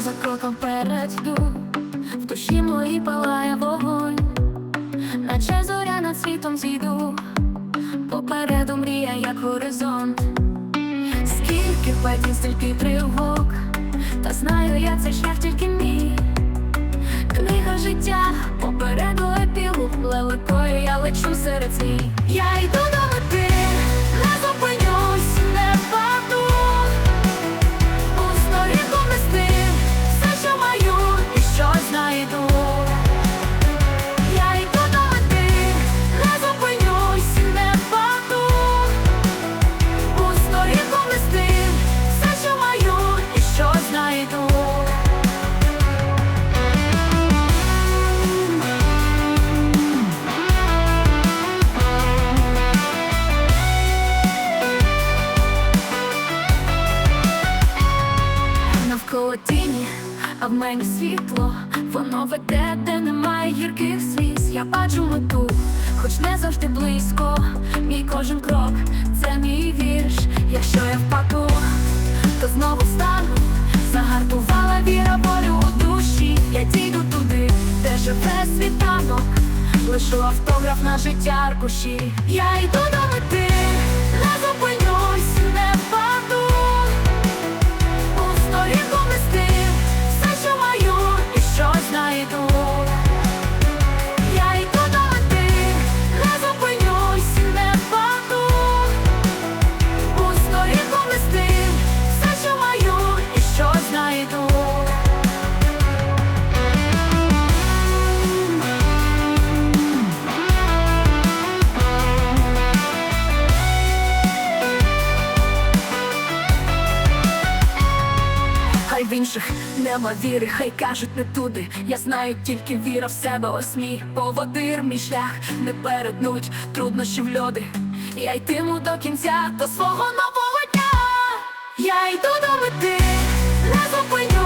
за кроком вперед йду, в душі моїй палає вогонь, наче зоря над світом зійду, попереду мрія, як горизонт. Скільки падінь, стільки тривог, та знаю я цей шлях тільки мій. Книга життя попереду епілог лелекою я лечу серед змій. Я йду Навколо тіні, а в мені світло, воно веде, де немає гірких сліз. Я бачу мету, хоч не завжди близько. Мій кожен крок, це мій вірш. Якщо я впаду, то знову встану. Загартувала віра волю у душі. Я дійду туди, де живе світанок. Лишу автограф на життя аркуші. Я йду до мети, Хай нема віри, хай кажуть не туди. Я знаю, тільки віра в себе, ось мій поводир, мій шлях не переднуть труднощі в льоди. Я йтиму до кінця, до свого нового дня. Я йду до мети, не зупинюсь.